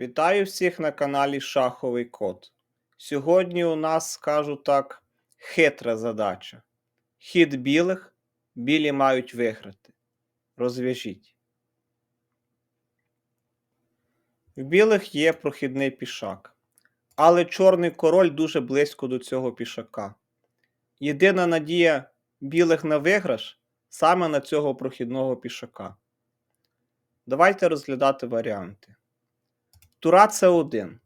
Вітаю всіх на каналі Шаховий Код. Сьогодні у нас, скажу так, хитра задача. Хід білих, білі мають виграти. Розв'яжіть. В білих є прохідний пішак, але чорний король дуже близько до цього пішака. Єдина надія білих на виграш саме на цього прохідного пішака. Давайте розглядати варіанти. Тура це 1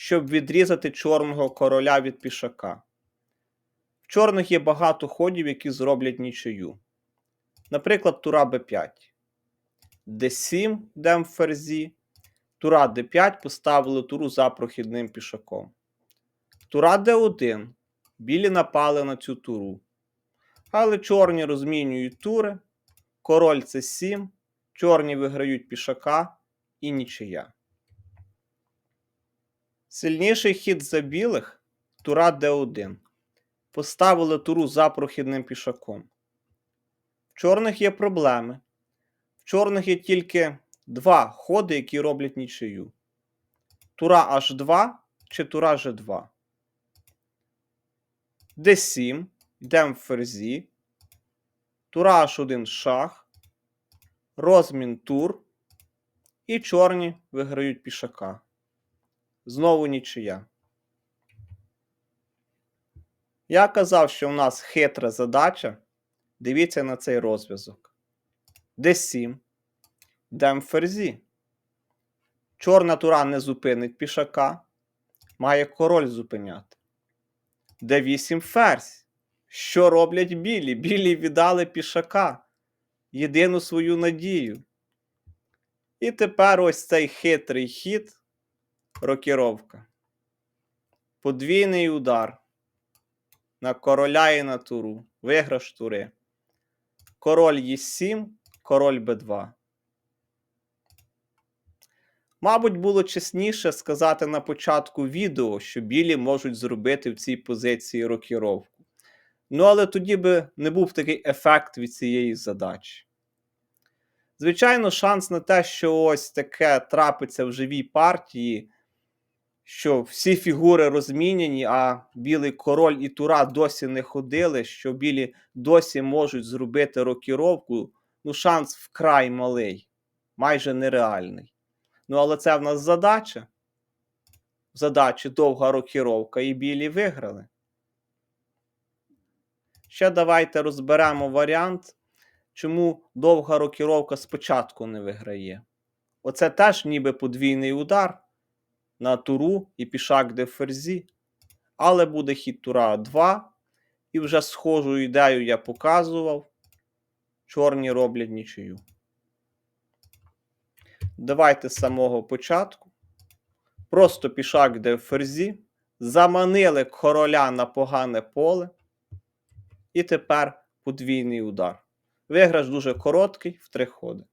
щоб відрізати чорного короля від пішака. В чорних є багато ходів, які зроблять нічию. Наприклад, тура Б5. Д7 йдемо в ферзі. Тура Д5 поставили туру за прохідним пішаком. Тура Д1. Білі напали на цю туру. Але чорні розмінюють тури. Король це 7. Чорні виграють пішака і нічия. Сильніший хід за білих тура Д1. Поставили туру за прохідним пішаком. В чорних є проблеми. В чорних є тільки два ходи, які роблять нічию. Тура H2 чи тура G2. Д7. Йдемо в ферзі. Тура H1 шах. Розмін тур. І чорні виграють пішака. Знову нічия. Я казав, що в нас хитра задача. Дивіться на цей розв'язок. Д7. Йдемо в ферзі. Чорна тура не зупинить пішака. Має король зупиняти. Д8 ферзь. Що роблять білі? Білі віддали пішака. Єдину свою надію. І тепер ось цей хитрий хід рокіровка. Подвійний удар. На короля і на туру. Виграш тури. Король Е7, король Б2. Мабуть, було чесніше сказати на початку відео, що білі можуть зробити в цій позиції рокіровку. Ну, але тоді би не був такий ефект від цієї задачі. Звичайно, шанс на те, що ось таке трапиться в живій партії, що всі фігури розміняні, а білий король і тура досі не ходили, що білі досі можуть зробити рокіровку, ну, шанс вкрай малий, майже нереальний. Ну, але це в нас задача. В задачі довга рокіровка, і білі виграли. Ще давайте розберемо варіант, чому довга рокіровка спочатку не виграє. Оце теж ніби подвійний удар на туру і пішак де ферзі. Але буде хід тура 2. І вже схожу ідею я показував. Чорні роблять нічию. Давайте з самого початку. Просто пішак де ферзі. Заманили короля на погане поле. І тепер подвійний удар. Виграш дуже короткий в три ходи.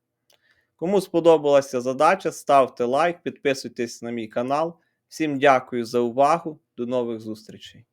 Кому сподобалася задача, ставте лайк, підписуйтесь на мій канал. Всім дякую за увагу. До нових зустрічей!